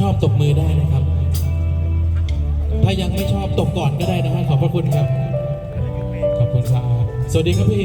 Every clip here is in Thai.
ชอบตบมือได้นะครับ ถ้ายังไม่ชอบตบก่อนก็ได้นะฮะขอบพระคุณครับ ขอบคุณครับ สวัสดีครับพี่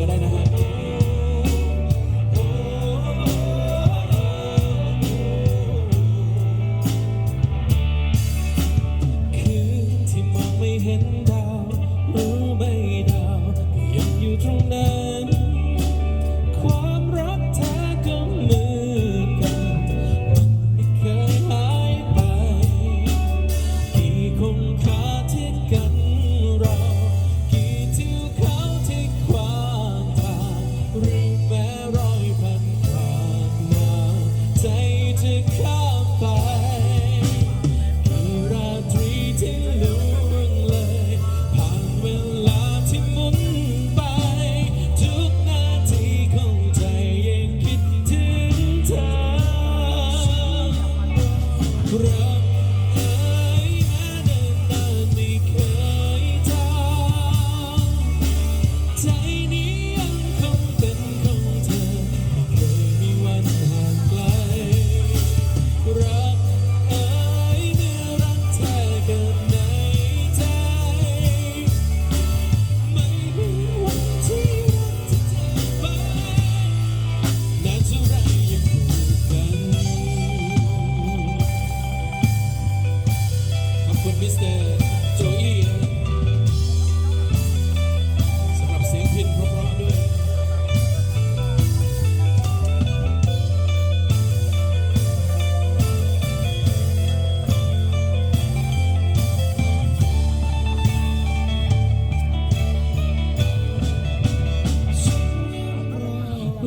ก็ได้นะฮะคืนที่มองไม่เห็น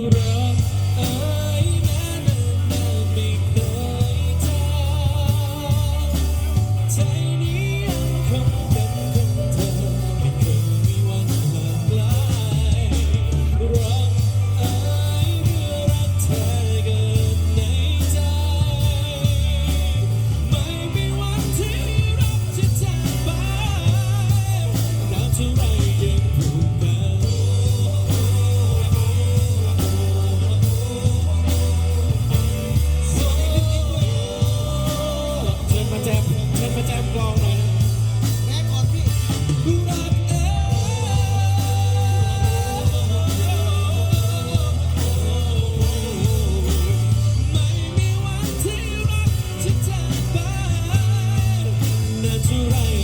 Rock. to right.